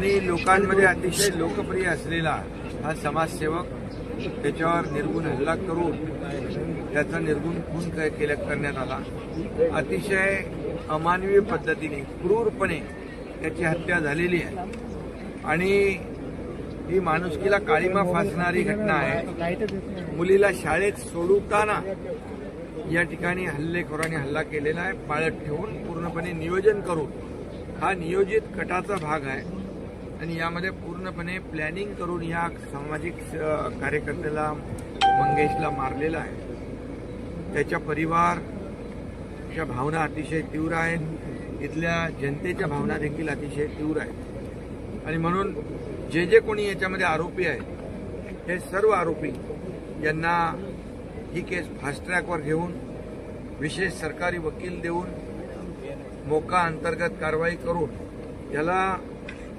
आणि लोकांमध्ये अतिशय लोकप्रिय असलेला हा समाजसेवक त्याच्यावर निर्गुण हल्ला करून त्याचा निर्गुण खून केल्या करण्यात आला. अतिशय अमानवीय पद्धतीने क्रूरपणे त्याची हत्या झालेली आहे. आणि ही माणुसकीला काळीमा फासणारी घटना आहे. मुलीला शाळेत सोडवताना या ठिकाणी हल्लेखोरांनी हल्ला केलेला आहे. पाळत ठेवून पूर्णपणे नियोजन करून हा नियोजित कटाचा भाग आहे. आणि यामध्ये पूर्णपणे प्लॅनिंग करून या सामाजिक कार्यकर्त्याला मंगेशला मारलेला आहे. त्याच्या परिवारच्या भावना अतिशय तीव्र आहेत. इथल्या जनतेच्या भावना देखील अतिशय तीव्र आहेत. आणि म्हणून जे जे कोणी याच्यामध्ये आरोपी आहेत हे सर्व आरोपी यांना ही केस फास्ट ट्रॅकवर घेऊन विशेष सरकारी वकील देऊन मोका अंतर्गत कारवाई करून याला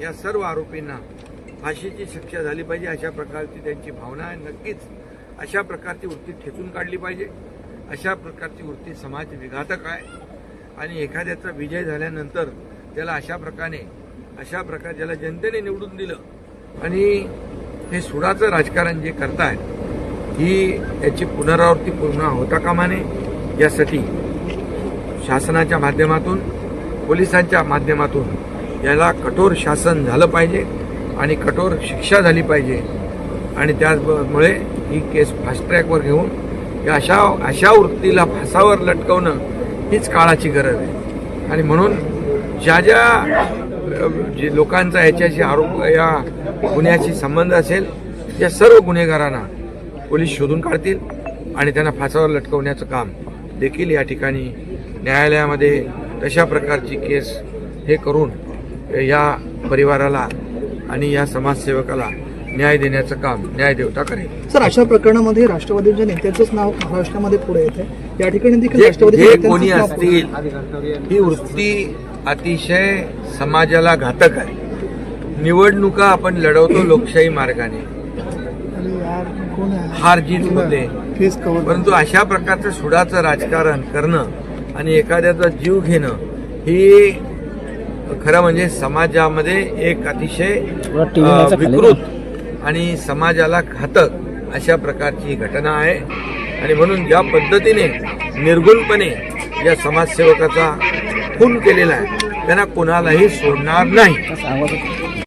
या सर्व आरोपींना फाशीची शिक्षा झाली पाहिजे अशा प्रकारची त्यांची भावना आहे. नक्कीच अशा प्रकारची वृत्ती ठेचून काढली पाहिजे. अशा प्रकारची वृत्ती समाज विघातक आहे. आणि एखाद्याचा विजय झाल्यानंतर त्याला अशा प्रकारे अशा प्रकारे ज्याला जनतेने निवडून दिलं. आणि हे सुडाचं राजकारण जे करतायत ही याची पुनरावृत्ती पूर्ण होता कामा नये यासाठी शासनाच्या माध्यमातून पोलिसांच्या माध्यमातून याला कठोर शासन झालं पाहिजे आणि कठोर शिक्षा झाली पाहिजे. आणि त्याचमुळे ही केस फास्ट ट्रॅकवर घेऊन या अशा अशा वृत्तीला फासावर लटकवणं हीच काळाची गरज आहे. आणि म्हणून ज्या ज्या जे लोकांचा याच्याशी आरोप या गुन्ह्याशी संबंध असेल या सर्व गुन्हेगारांना पोलीस शोधून काढतील आणि त्यांना फासावर लटकवण्याचं काम देखील या ठिकाणी न्यायालयामध्ये तशा प्रकारची केस हे करून या परिवाराला आणि या समाजसेवकाला न्याय देण्याचं काम न्यायदेवता करेल. सर अशा प्रकरणामध्ये राष्ट्रवादीच्या नेत्याचंच नाव महाराष्ट्रामध्ये पुढे येते. या ठिकाणी देखील राष्ट्रवादी कोणी असतील ही वृत्ती अतिशय समाजाला घातक आहे. निवडणुका आपण लढवतो लोकशाही मार्गाने. हार जीत होते परंतु अशा प्रकारचं सुडाचं राजकारण करणं आणि एखाद्याचा जीव घेणं ही खरं म्हणजे समाजामध्ये एक अतिशय विकृत आणि समाजाला घातक अशा प्रकारची ही घटना आहे. आणि म्हणून ज्या पद्धतीने निर्गुणपणे या समाजसेवकाचा खून केलेला आहे त्यांना कोणालाही सोडणार नाही.